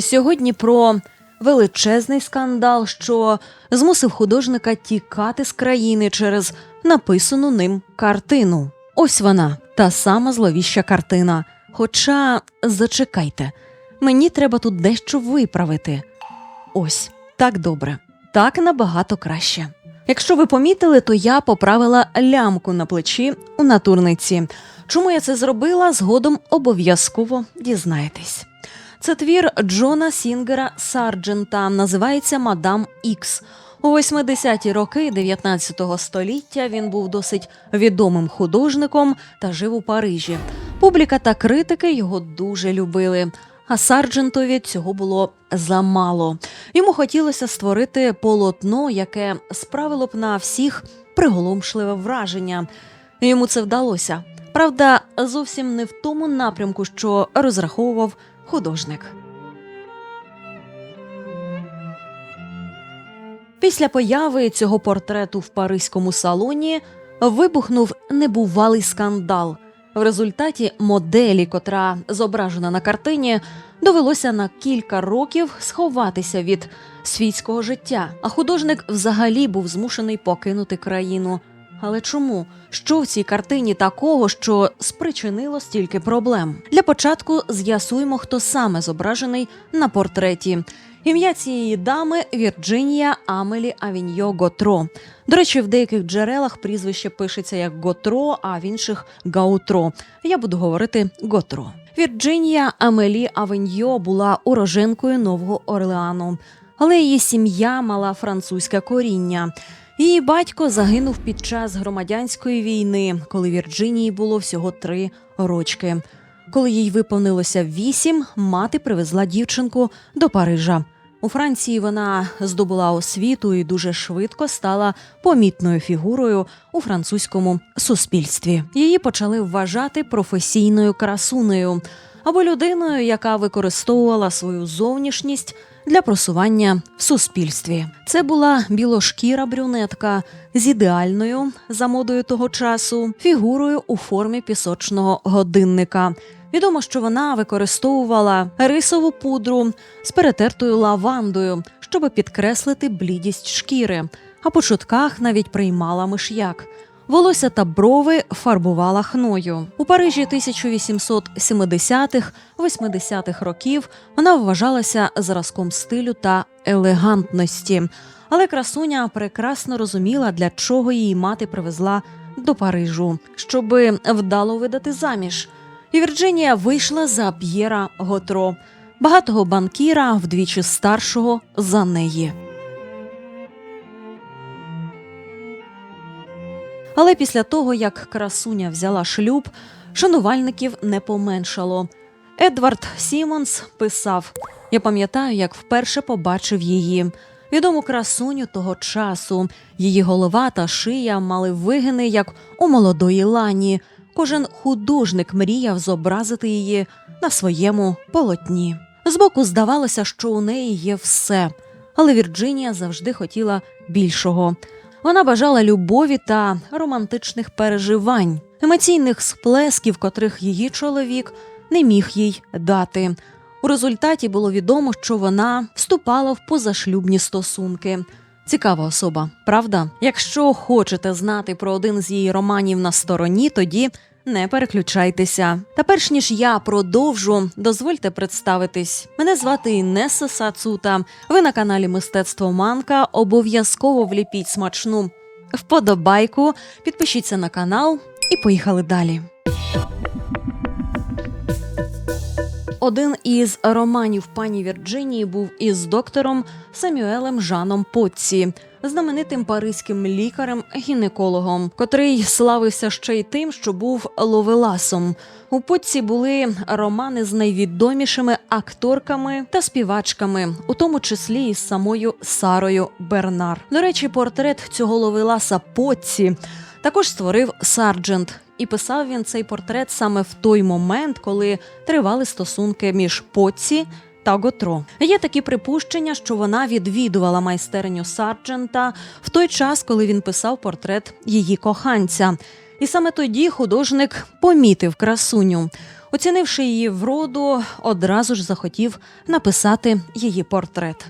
Сьогодні про величезний скандал, що змусив художника тікати з країни через написану ним картину. Ось вона, та сама зловіща картина. Хоча зачекайте, мені треба тут дещо виправити. Ось так добре, так набагато краще. Якщо ви помітили, то я поправила лямку на плечі у натурниці. Чому я це зробила, згодом обов'язково дізнаєтесь. Це твір Джона Сінгера Сарджента, називається Мадам Ікс. У 80-ті роки 19 століття він був досить відомим художником та жив у Парижі. Публіка та критики його дуже любили. А Сарджентові цього було замало. Йому хотілося створити полотно, яке справило б на всіх приголомшливе враження. Йому це вдалося. Правда, зовсім не в тому напрямку, що розраховував художник. Після появи цього портрету в паризькому салоні вибухнув небувалий скандал. В результаті моделі, котра зображена на картині, довелося на кілька років сховатися від світського життя. А художник взагалі був змушений покинути країну. Але чому? Що в цій картині такого, що спричинило стільки проблем? Для початку з'ясуємо, хто саме зображений на портреті. Ім'я цієї дами Вірджинія Амелі Авіньо Готро. До речі, в деяких джерелах прізвище пишеться як Готро, а в інших Гаутро. Я буду говорити Готро. Вірджинія Амелі Авіньо була уроженкою Нового Орлеану, але її сім'я мала французьке коріння. Її батько загинув під час громадянської війни, коли Вірджинії було всього три рочки. Коли їй виповнилося вісім, мати привезла дівчинку до Парижа. У Франції вона здобула освіту і дуже швидко стала помітною фігурою у французькому суспільстві. Її почали вважати професійною красунею або людиною, яка використовувала свою зовнішність для просування в суспільстві. Це була білошкіра брюнетка з ідеальною за модою того часу фігурою у формі пісочного годинника. Відомо, що вона використовувала рисову пудру з перетертою лавандою, щоб підкреслити блідість шкіри, а по чутках навіть приймала миш'як. Волосся та брови фарбувала хною. У Парижі 1870-х, 80-х років вона вважалася зразком стилю та елегантності. Але красуня прекрасно розуміла, для чого її мати привезла до Парижу, щоби вдало видати заміж. І Вірджинія вийшла за П'єра Готро, багатого банкіра, вдвічі старшого за неї. Але після того, як красуня взяла шлюб, шанувальників не поменшало. Едвард Сімонс писав: Я пам'ятаю, як вперше побачив її. Відому красуню того часу. Її голова та шия мали вигини, як у молодої лані. Кожен художник мріяв зобразити її на своєму полотні. Збоку здавалося, що у неї є все, але Вірджинія завжди хотіла більшого. Вона бажала любові та романтичних переживань, емоційних сплесків, котрих її чоловік не міг їй дати. У результаті було відомо, що вона вступала в позашлюбні стосунки. Цікава особа, правда? Якщо хочете знати про один з її романів на стороні, тоді не переключайтеся. Та перш ніж я продовжу, дозвольте представитись. Мене звати Інеса Сацута. Ви на каналі Мистецтво Манка. Обов'язково вліпіть смачну вподобайку, підпишіться на канал і поїхали далі. Один із романів пані Вірджинії був із доктором Самюелем Жаном Потці, знаменитим паризьким лікарем-гінекологом, котрий славився ще й тим, що був ловеласом. У Потці були романи з найвідомішими акторками та співачками, у тому числі із самою Сарою Бернар. До речі, портрет цього ловеласа Потці також створив Сарджент. І писав він цей портрет саме в той момент, коли тривали стосунки між Потці та Готро. Є такі припущення, що вона відвідувала майстерню Сарджента в той час, коли він писав портрет її коханця. І саме тоді художник помітив красуню. Оцінивши її вроду, одразу ж захотів написати її портрет.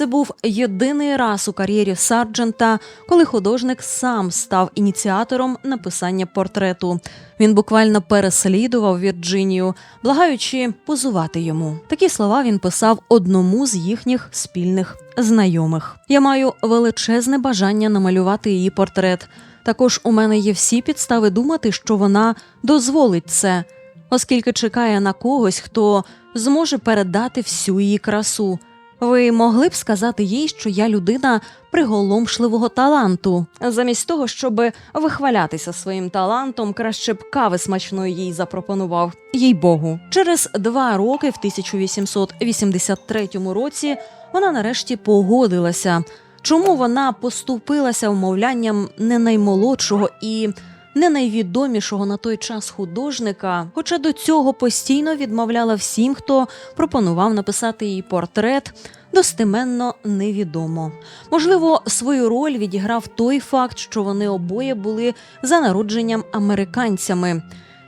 Це був єдиний раз у кар'єрі Сарджента, коли художник сам став ініціатором написання портрету. Він буквально переслідував Вірджинію, благаючи позувати йому. Такі слова він писав одному з їхніх спільних знайомих. Я маю величезне бажання намалювати її портрет. Також у мене є всі підстави думати, що вона дозволить це, оскільки чекає на когось, хто зможе передати всю її красу. Ви могли б сказати їй, що я людина приголомшливого таланту. Замість того, щоб вихвалятися своїм талантом, краще б кави смачної їй запропонував. Їй Богу. Через два роки, в 1883 році, вона нарешті погодилася. Чому вона поступилася вмовлянням не наймолодшого і не найвідомішого на той час художника, хоча до цього постійно відмовляла всім, хто пропонував написати її портрет, достеменно невідомо. Можливо, свою роль відіграв той факт, що вони обоє були за народженням американцями.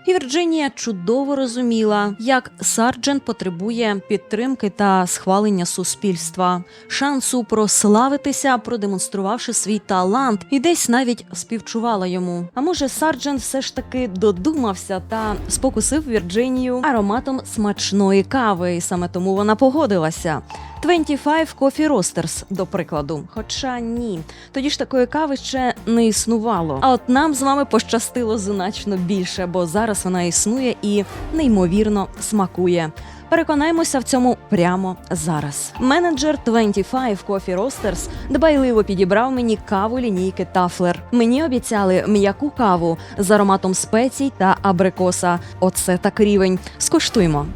І Вірджинія чудово розуміла, як Сарджент потребує підтримки та схвалення суспільства, шансу прославитися, продемонструвавши свій талант, і десь навіть співчувала йому. А може, Сарджент все ж таки додумався та спокусив Вірджинію ароматом смачної кави, і саме тому вона погодилася. 25 Coffee Roasters, до прикладу. Хоча ні, тоді ж такої кави ще не існувало. А от нам з вами пощастило значно більше, бо зараз вона існує і неймовірно смакує. Переконаємося в цьому прямо зараз. Менеджер 25 Coffee Roasters дбайливо підібрав мені каву лінійки Тафлер. Мені обіцяли м'яку каву з ароматом спецій та абрикоса. Оце так рівень. Скуштуймо.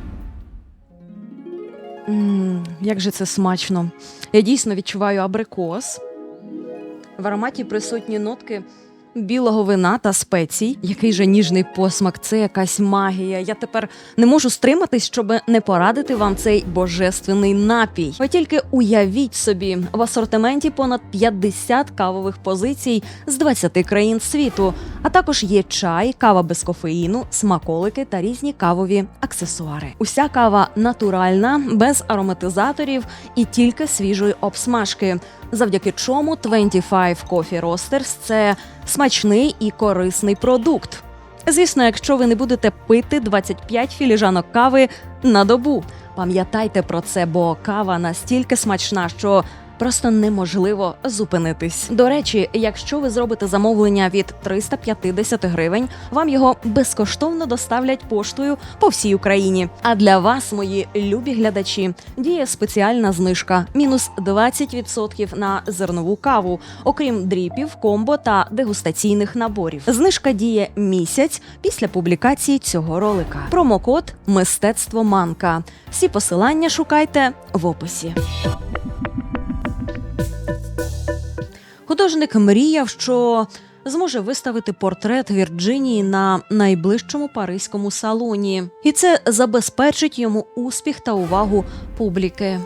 Мм, як же це смачно. Я дійсно відчуваю абрикос. В ароматі присутні нотки білого вина та спецій. Який же ніжний посмак, це якась магія. Я тепер не можу стриматись, щоб не порадити вам цей божественний напій. Ви тільки уявіть собі, в асортименті понад 50 кавових позицій з 20 країн світу, а також є чай, кава без кофеїну, смаколики та різні кавові аксесуари. Уся кава натуральна, без ароматизаторів і тільки свіжої обсмажки. Завдяки чому 25 Coffee Roasters – це смачний і корисний продукт. Звісно, якщо ви не будете пити 25 філіжанок кави на добу, пам'ятайте про це, бо кава настільки смачна, що просто неможливо зупинитись. До речі, якщо ви зробите замовлення від 350 гривень, вам його безкоштовно доставлять поштою по всій Україні. А для вас, мої любі глядачі, діє спеціальна знижка мінус 20% на зернову каву, окрім дріпів, комбо та дегустаційних наборів. Знижка діє місяць після публікації цього ролика. Промокод Мистецтво Манка. Всі посилання шукайте в описі. Художник мріяв, що зможе виставити портрет Вірджинії на найближчому паризькому салоні, і це забезпечить йому успіх та увагу публіки.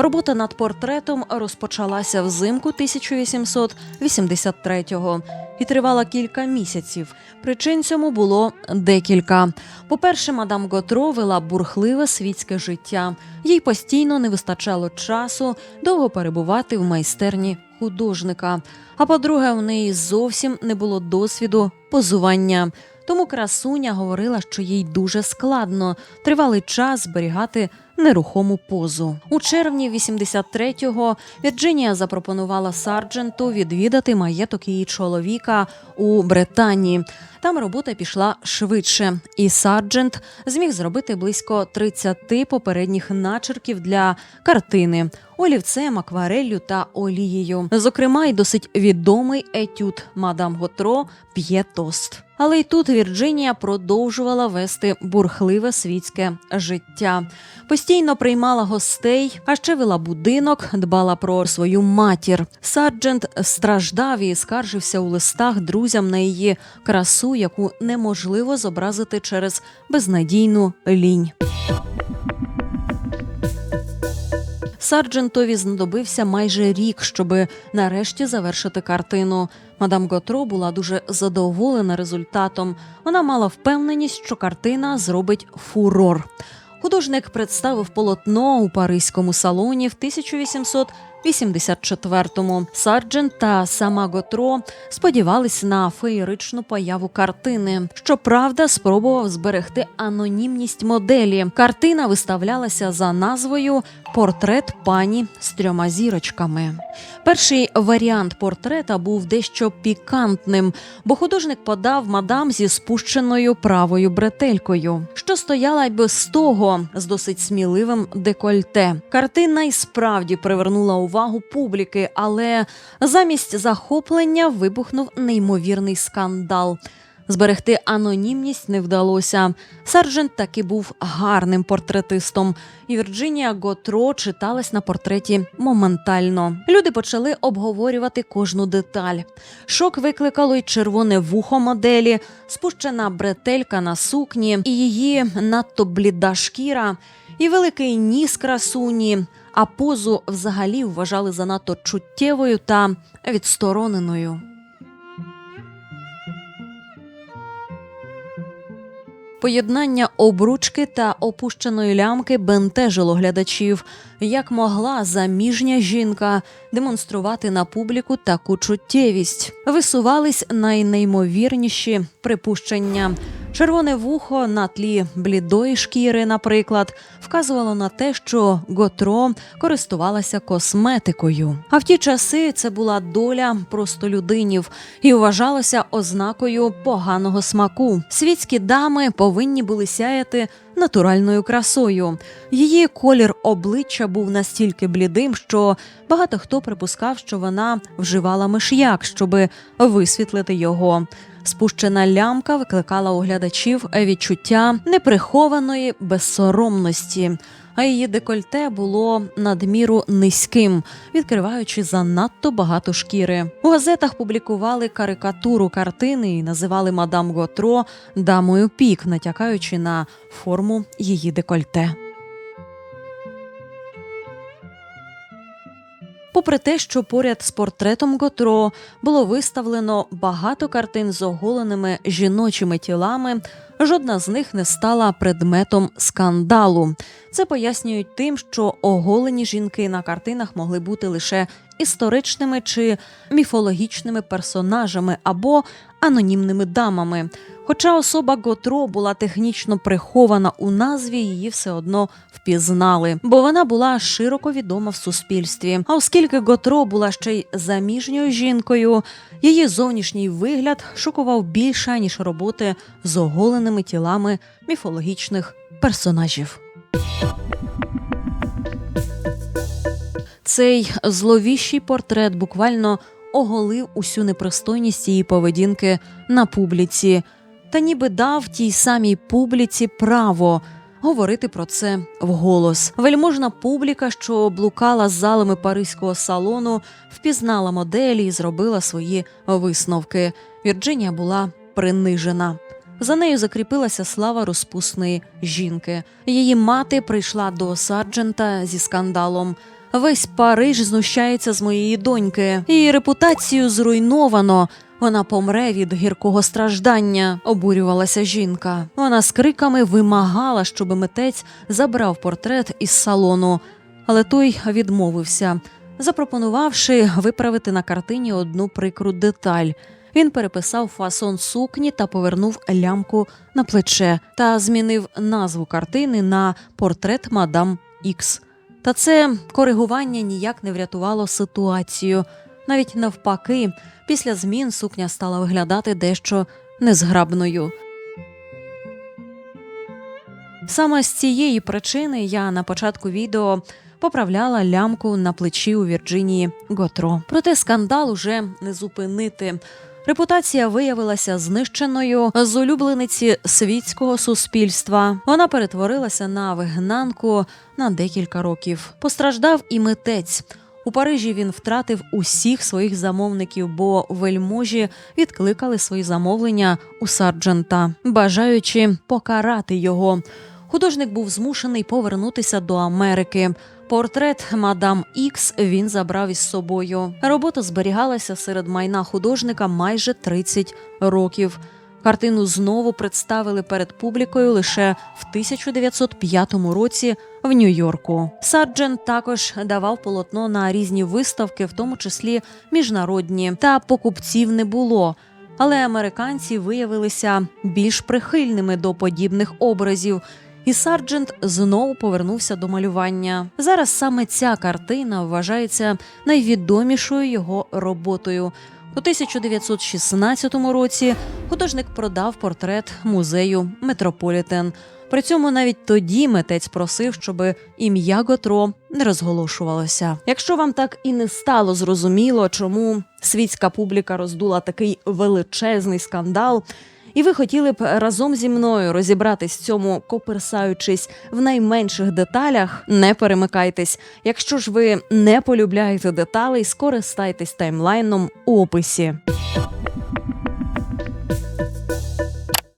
Робота над портретом розпочалася взимку 1883-го і тривала кілька місяців. Причин цьому було декілька. По-перше, мадам Готро вела бурхливе світське життя. Їй постійно не вистачало часу довго перебувати в майстерні художника. А по-друге, у неї зовсім не було досвіду позування. Тому красуня говорила, що їй дуже складно тривалий час зберігати нерухому позу. У червні 83-го Вірджинія запропонувала Сардженту відвідати маєток її чоловіка у Британії. Там робота пішла швидше, і Сарджент зміг зробити близько 30 попередніх начерків для картини олівцем, аквареллю та олією. Зокрема, й досить відомий етюд мадам Готро п'є тост. Але й тут Вірджинія продовжувала вести бурхливе світське життя. Постійно приймала гостей, а ще вела будинок, дбала про свою матір. Сарджент страждав і скаржився у листах друзям на її красу, яку неможливо зобразити через безнадійну лінь. Сарджентові знадобився майже рік, щоби нарешті завершити картину. Мадам Готро була дуже задоволена результатом. Вона мала впевненість, що картина зробить фурор. Художник представив полотно у паризькому салоні в 1884-му. Сарджент та сама Готро сподівались на феєричну появу картини. Щоправда, спробував зберегти анонімність моделі. Картина виставлялася за назвою Портрет пані з трьома зірочками. Перший варіант портрета був дещо пікантним, бо художник подав мадам зі спущеною правою бретелькою, що стояла й без того з досить сміливим декольте. Картина й справді привернула увагу публіки, але замість захоплення вибухнув неймовірний скандал. Зберегти анонімність не вдалося. Сарджент таки був гарним портретистом, і Вірджинія Готро читалась на портреті моментально. Люди почали обговорювати кожну деталь. Шок викликало й червоне вухо моделі, спущена бретелька на сукні, і її надто бліда шкіра, і великий ніс красуні. А позу взагалі вважали занадто чуттєвою та відстороненою. Поєднання обручки та опущеної лямки бентежило глядачів, як могла заміжня жінка демонструвати на публіку таку чуттєвість. Висувались найнеймовірніші припущення. Червоне вухо на тлі блідої шкіри, наприклад, вказувало на те, що Готро користувалася косметикою. А в ті часи це була доля простолюдинів і вважалося ознакою поганого смаку. Світські дами повинні були сяяти натуральною красою. Її колір обличчя був настільки блідим, що багато хто припускав, що вона вживала миш'як, щоби висвітлити його. Спущена лямка викликала у глядачів відчуття неприхованої безсоромності, а її декольте було надміру низьким, відкриваючи занадто багато шкіри. У газетах публікували карикатуру картини і називали мадам Готро дамою пік, натякаючи на форму її декольте. Попри те, що поряд з портретом Готро було виставлено багато картин з оголеними жіночими тілами, жодна з них не стала предметом скандалу. Це пояснюють тим, що оголені жінки на картинах могли бути лише історичними чи міфологічними персонажами або анонімними дамами. Хоча особа Готро була технічно прихована у назві, її все одно впізнали, бо вона була широко відома в суспільстві. А оскільки Готро була ще й заміжньою жінкою, її зовнішній вигляд шокував більше ніж роботи з оголеними тілами міфологічних персонажів. Цей зловіщий портрет буквально оголив усю непристойність її поведінки на публіці, та ніби дав тій самій публіці право говорити про це вголос. Вельможна публіка, що блукала залами паризького салону, впізнала моделі і зробила свої висновки. Вірджинія була принижена. За нею закріпилася слава розпусної жінки. Її мати прийшла до Сарджента зі скандалом. Весь Париж знущається з моєї доньки. Її репутацію зруйновано. Вона помре від гіркого страждання, обурювалася жінка. Вона з криками вимагала, щоб митець забрав портрет із салону, але той відмовився, запропонувавши виправити на картині одну прикру деталь. Він переписав фасон сукні та повернув лямку на плече та змінив назву картини на портрет мадам Ікс. Та це коригування ніяк не врятувало ситуацію. Навіть навпаки, після змін сукня стала виглядати дещо незграбною. Саме з цієї причини я на початку відео поправляла лямку на плечі у Вірджинії Готро. Проте скандал уже не зупинити. Репутація виявилася знищеною з улюблениці світського суспільства. Вона перетворилася на вигнанку на декілька років. Постраждав і митець. У Парижі він втратив усіх своїх замовників, бо вельможі відкликали свої замовлення у сарджента, бажаючи покарати його. Художник був змушений повернутися до Америки. Портрет мадам Ікс він забрав із собою. Робота зберігалася серед майна художника майже 30 років. Картину знову представили перед публікою лише в 1905 році в Нью-Йорку. Сарджент також давав полотно на різні виставки, в тому числі міжнародні, та покупців не було. Але американці виявилися більш прихильними до подібних образів. І Сарджент знову повернувся до малювання. Зараз саме ця картина вважається найвідомішою його роботою. У 1916 році художник продав портрет музею Метрополітен. При цьому навіть тоді митець просив, щоб ім'я Готро не розголошувалося. Якщо вам так і не стало зрозуміло, чому світська публіка роздула такий величезний скандал, і ви хотіли б разом зі мною розібратись в цьому, коперсаючись в найменших деталях, не перемикайтесь. Якщо ж ви не полюбляєте деталей, скористайтесь таймлайном у описі.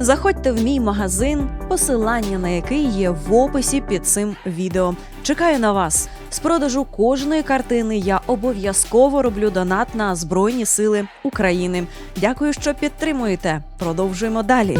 Заходьте в мій магазин, посилання на який є в описі під цим відео. Чекаю на вас. З продажу кожної картини я обов'язково роблю донат на Збройні Сили України. Дякую, що підтримуєте. Продовжуємо далі.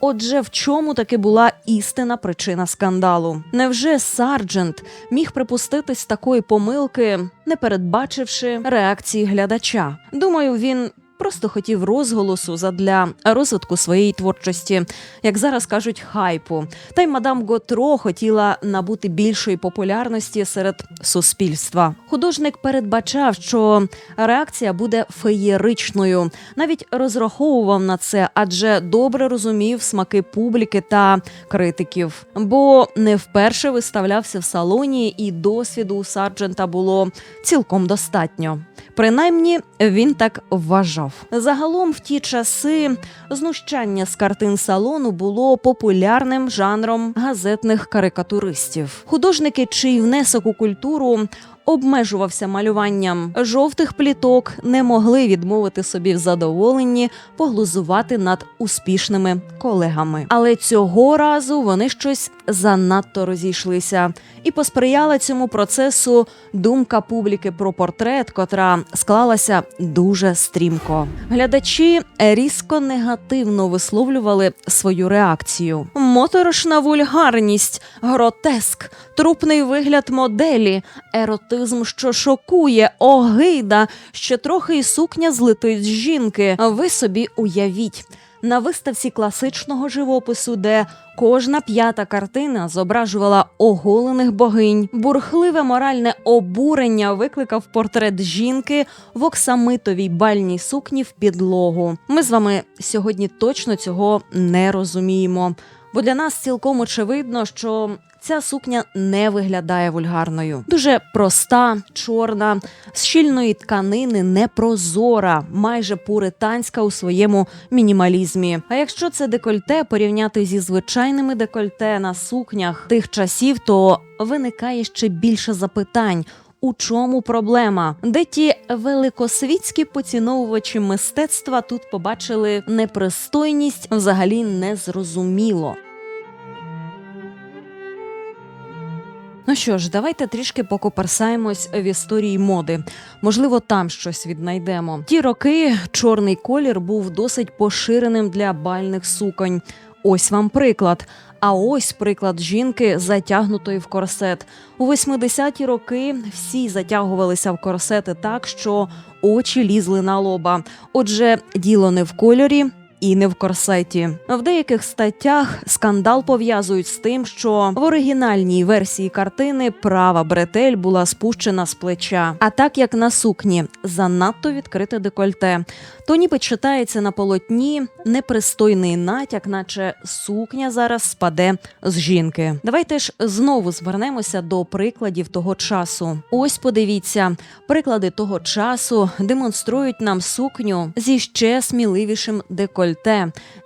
Отже, в чому таки була істинна причина скандалу? Невже Сарджент міг припуститись такої помилки, не передбачивши реакції глядача? Думаю, він. Просто хотів розголосу задля розвитку своєї творчості, як зараз кажуть, хайпу. Та й мадам Готро хотіла набути більшої популярності серед суспільства. Художник передбачав, що реакція буде феєричною. Навіть розраховував на це, адже добре розумів смаки публіки та критиків. Бо не вперше виставлявся в салоні, і досвіду у Сарджента було цілком достатньо. Принаймні він так вважав. Загалом, в ті часи знущання з картин салону було популярним жанром газетних карикатуристів. Художники, чий внесок у культуру обмежувався малюванням жовтих пліток, не могли відмовити собі в задоволенні поглузувати над успішними колегами. Але цього разу вони щось занадто розійшлися, і посприяла цьому процесу думка публіки про портрет, котра склалася дуже стрімко. Глядачі різко негативно висловлювали свою реакцію. Моторошна вульгарність, гротеск, трупний вигляд моделі, еротизм, що шокує, огида, ще трохи і сукня злетить з жінки. Ви собі уявіть. На виставці класичного живопису, де кожна п'ята картина зображувала оголених богинь, бурхливе моральне обурення викликав портрет жінки в оксамитовій бальній сукні в підлогу. Ми з вами сьогодні точно цього не розуміємо, бо для нас цілком очевидно, що Ця сукня не виглядає вульгарною. Дуже проста, чорна, з щільної тканини, непрозора, майже пуританська у своєму мінімалізмі. А якщо це декольте порівняти зі звичайними декольте на сукнях тих часів, то виникає ще більше запитань. У чому проблема? Де ті великосвітські поціновувачі мистецтва тут побачили непристойність взагалі незрозуміло. Ну що ж, давайте трішки покоперсаємось в історії моди. Можливо, там щось віднайдемо. Ті роки чорний колір був досить поширеним для бальних суконь. Ось вам приклад. А ось приклад жінки, затягнутої в корсет. У 80-ті роки всі затягувалися в корсети так, що очі лізли на лоба. Отже, діло не в кольорі, і не в корсеті. В деяких статтях скандал пов'язують з тим, що в оригінальній версії картини права бретель була спущена з плеча. А так як на сукні занадто відкрите декольте, то ніби читається на полотні непристойний натяк, наче сукня зараз спаде з жінки. Давайте ж знову звернемося до прикладів того часу. Ось подивіться, приклади того часу демонструють нам сукню зі ще сміливішим декольте.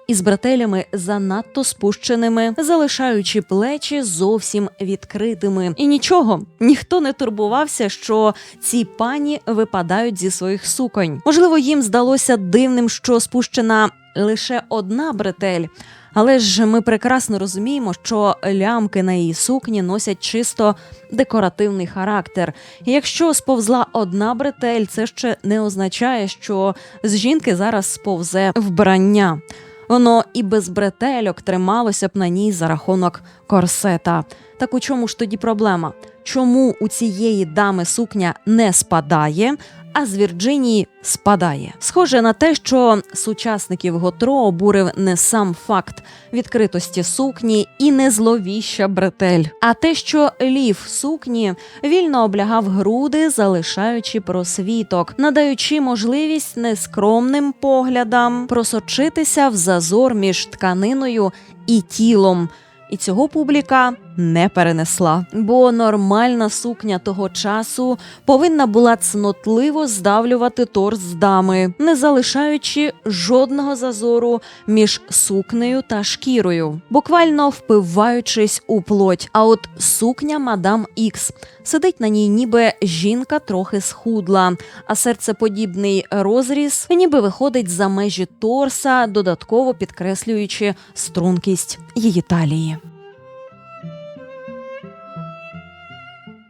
Із брателями занадто спущеними, залишаючи плечі зовсім відкритими. І нічого, ніхто не турбувався, що ці пані випадають зі своїх суконь. Можливо, їм здалося дивним, що спущена лише одна бретель. Але ж ми прекрасно розуміємо, що лямки на її сукні носять чисто декоративний характер. І якщо сповзла одна бретель, це ще не означає, що з жінки зараз сповзе вбрання. Воно і без бретельок трималося б на ній за рахунок корсета. Так у чому ж тоді проблема? Чому у цієї дами сукня не спадає, а з Вірджинії спадає? Схоже на те, що сучасників Готро обурив не сам факт відкритості сукні і не зловіща бретель, а те, що лів сукні вільно облягав груди, залишаючи просвіток, надаючи можливість нескромним поглядам просочитися в зазор між тканиною і тілом. І цього публіка не перенесла, бо нормальна сукня того часу повинна була цнотливо здавлювати торс дами, не залишаючи жодного зазору між сукнею та шкірою, буквально впиваючись у плоть. А от сукня мадам Ікс сидить на ній, ніби жінка трохи схудла, а серцеподібний розріз ніби виходить за межі торса, додатково підкреслюючи стрункість її талії.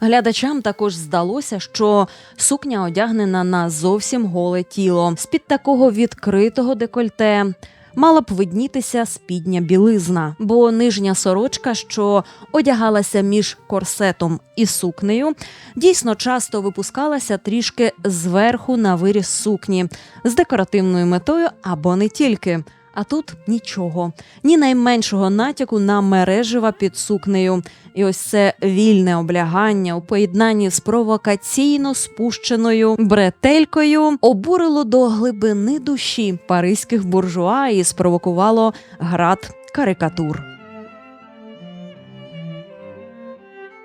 Глядачам також здалося, що сукня одягнена на зовсім голе тіло. З під такого відкритого декольте мала б виднітися спідня білизна, бо нижня сорочка, що одягалася між корсетом і сукнею, дійсно часто випускалася трішки зверху на виріз сукні з декоративною метою або не тільки. А тут нічого, ні найменшого натяку на мережева під сукнею. І ось це вільне облягання у поєднанні з провокаційно спущеною бретелькою обурило до глибини душі паризьких буржуа і спровокувало град карикатур.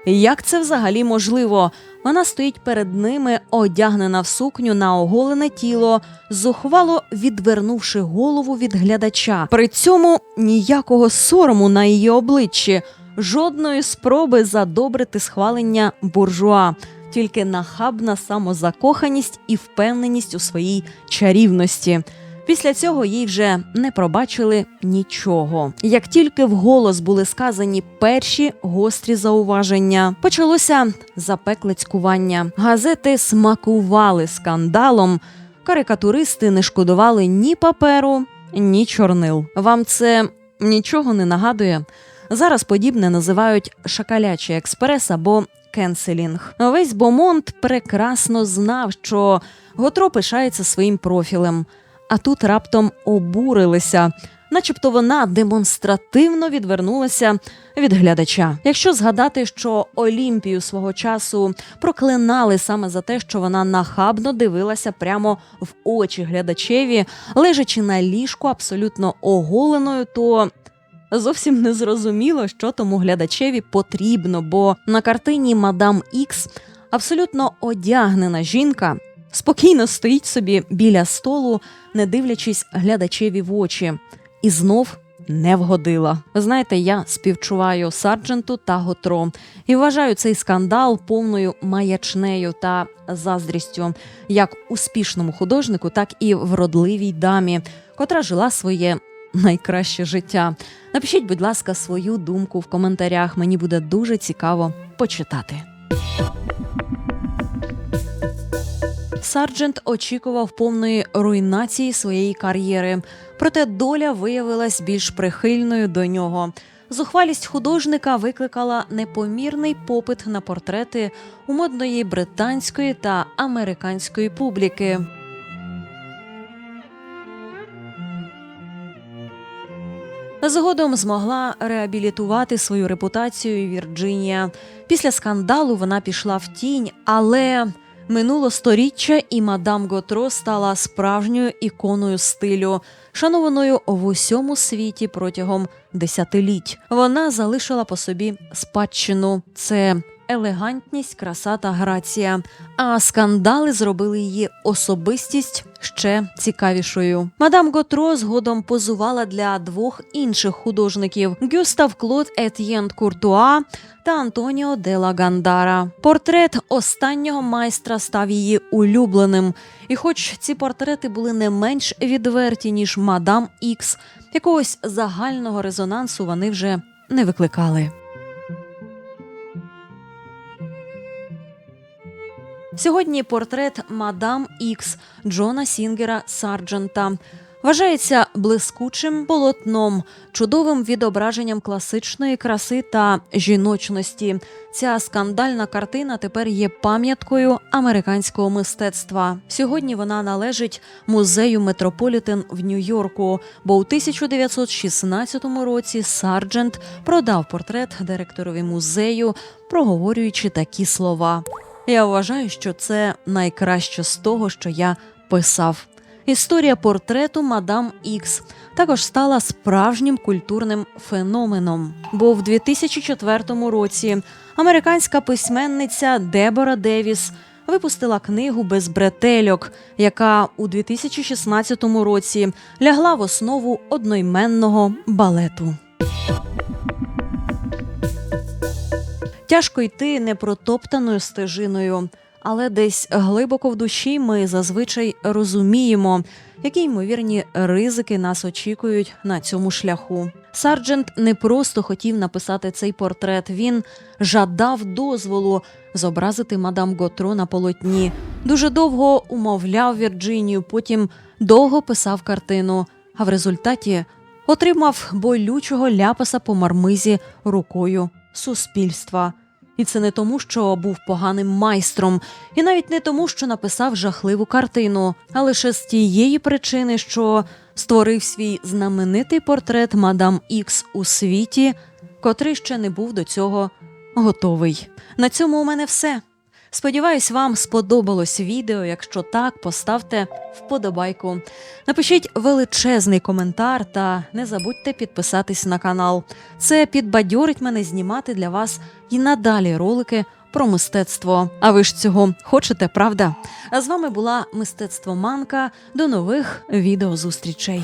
Як це взагалі можливо? Вона стоїть перед ними, одягнена в сукню на оголене тіло, зухвало відвернувши голову від глядача. При цьому ніякого сорому на її обличчі, жодної спроби задобрити схвалення буржуа, тільки нахабна самозакоханість і впевненість у своїй чарівності. Після цього їй вже не пробачили нічого. Як тільки вголос були сказані перші гострі зауваження, почалося запекле цькування. Газети смакували скандалом. Карикатуристи не шкодували ні паперу, ні чорнил. Вам це нічого не нагадує? Зараз подібне називають шакалячий експрес або кенселінг. Весь Бомонт прекрасно знав, що Готро пишається своїм профілем а тут раптом обурилися, начебто вона демонстративно відвернулася від глядача. Якщо згадати, що Олімпію свого часу проклинали саме за те, що вона нахабно дивилася прямо в очі глядачеві, лежачи на ліжку абсолютно оголеною, то зовсім не зрозуміло, що тому глядачеві потрібно, бо на картині Мадам Ікс абсолютно одягнена жінка спокійно стоїть собі біля столу, не дивлячись глядачеві в очі, і знов не вгодила. Ви Знаєте, я співчуваю сардженту та Готро і вважаю цей скандал повною маячнею та заздрістю, як успішному художнику, так і вродливій дамі, котра жила своє. Найкраще життя. Напишіть, будь ласка, свою думку в коментарях. Мені буде дуже цікаво почитати. Сарджент очікував повної руйнації своєї кар'єри, проте доля виявилась більш прихильною до нього. Зухвалість художника викликала непомірний попит на портрети у модної британської та американської публіки. Згодом змогла реабілітувати свою репутацію Вірджинія. Після скандалу вона пішла в тінь, але минуло сторіччя, і мадам Готро стала справжньою іконою стилю, шанованою в усьому світі протягом десятиліть. Вона залишила по собі спадщину. Це елегантність, краса та грація. А скандали зробили її особистість ще цікавішою. Мадам Готро згодом позувала для двох інших художників: Гюстав Клод Етьєн Куртуа та Антоніо Дела Гандара. Портрет останнього майстра став її улюбленим. І, хоч ці портрети були не менш відверті ніж мадам Ікс, якогось загального резонансу вони вже не викликали. Сьогодні портрет мадам Ікс Джона Сінгера Сарджента вважається блискучим полотном, чудовим відображенням класичної краси та жіночності. Ця скандальна картина тепер є пам'яткою американського мистецтва. Сьогодні вона належить музею Метрополітен в Нью-Йорку, бо у 1916 році Сарджент продав портрет директорові музею, проговорюючи такі слова. Я вважаю, що це найкраще з того, що я писав. Історія портрету мадам Ікс також стала справжнім культурним феноменом. Бо в 2004 році американська письменниця Дебора Девіс випустила книгу без бретельок, яка у 2016 році лягла в основу одноіменного балету. Тяжко йти непротоптаною стежиною, але десь глибоко в душі ми зазвичай розуміємо, які ймовірні ризики нас очікують на цьому шляху. Сарджент не просто хотів написати цей портрет, він жадав дозволу зобразити мадам Готро на полотні. Дуже довго умовляв Вірджинію, потім довго писав картину, а в результаті отримав болючого ляпаса по мармизі рукою суспільства. І це не тому, що був поганим майстром, і навіть не тому, що написав жахливу картину, а лише з тієї причини, що створив свій знаменитий портрет мадам Ікс у світі, котрий ще не був до цього готовий. На цьому у мене все. Сподіваюсь, вам сподобалось відео. Якщо так, поставте вподобайку. Напишіть величезний коментар та не забудьте підписатись на канал. Це підбадьорить мене знімати для вас і надалі ролики про мистецтво. А ви ж цього хочете, правда? А з вами була мистецтво Манка. До нових відеозустрічей.